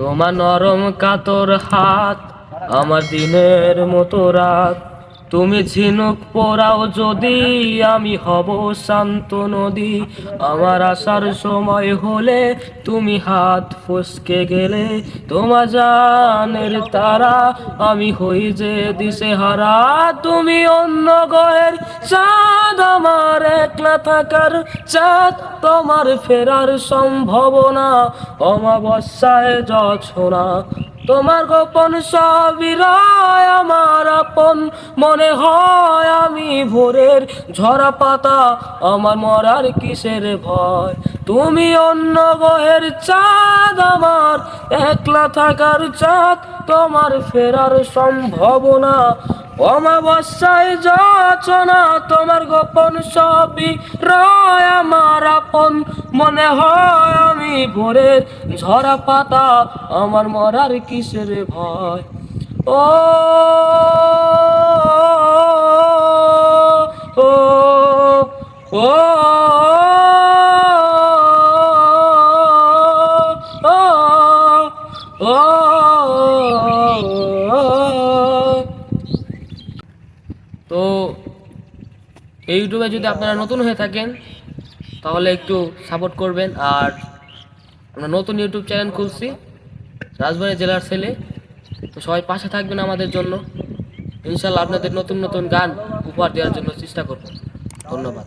তোমার নরম কাতর হাত আমার দিনের মতো রাত। তুমি ঝিনুক পোড়াও যদি, আমি হব শান্ত নদী। আমার আসার সময় হলে তুমি হাত ফসকে গেলে। তোমার জানের তারা আমি হই যে দিশে হারা তুমি অন্য গয়ের চাঁদ, আমার একলা থাকার চাঁদ, তোমার ফেরার সম্ভাবনা। অমাবস্যায় যছনা, তোমার গোপন সবই রায় আমার আপন, মনে হয় আমি ভোরের ঝরা পাতা আমার মরার কিসের ভয়? তুমি অন্য গ্রহের চাঁদ, আমার একলা থাকার চাঁদ, তোমার ফেরার সম্ভাবনা অমাবস্যায় যাচনা, তোমার গোপন সবই রায় আমার আপন। মনে হয় আমি ভোরের ঝরা পাতা আমার মরার কিসের ভয়? ও ও ও তো এই ইউটিউবে যদি আপনারা নতুন হয়ে থাকেন, তাহলে একটু সাপোর্ট করবেন। আর আমরা নতুন ইউটিউব চ্যানেল খুলছি, রাজবাড়ী জেলার ছেলে। তো সবাই পাশে থাকবেন আমাদের জন্য। ইনশাল্লাহ আপনাদের নতুন নতুন গান উপহার দেওয়ার জন্য চেষ্টা করব। ধন্যবাদ।